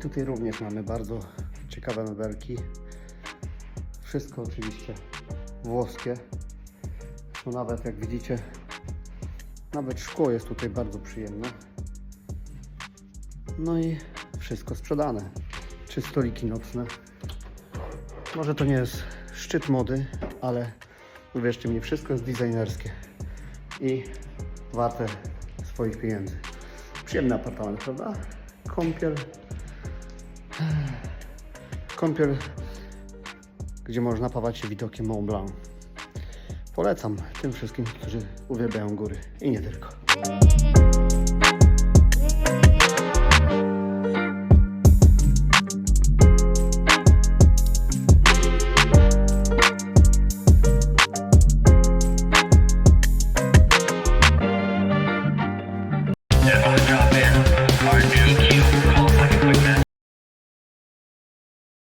tutaj również mamy bardzo ciekawe mebelki. Wszystko oczywiście włoskie. Tu nawet jak widzicie, nawet szkło jest tutaj bardzo przyjemne. No i wszystko sprzedane. Czy stoliki nocne. Może to nie jest szczyt mody, ale uwierzcie mi, wszystko jest designerskie i warte swoich pieniędzy. Przyjemny apartament, prawda? Kąpiel. Kąpiel, gdzie można pawać się widokiem Mont Blanc. Polecam tym wszystkim, którzy uwielbiają góry i nie tylko.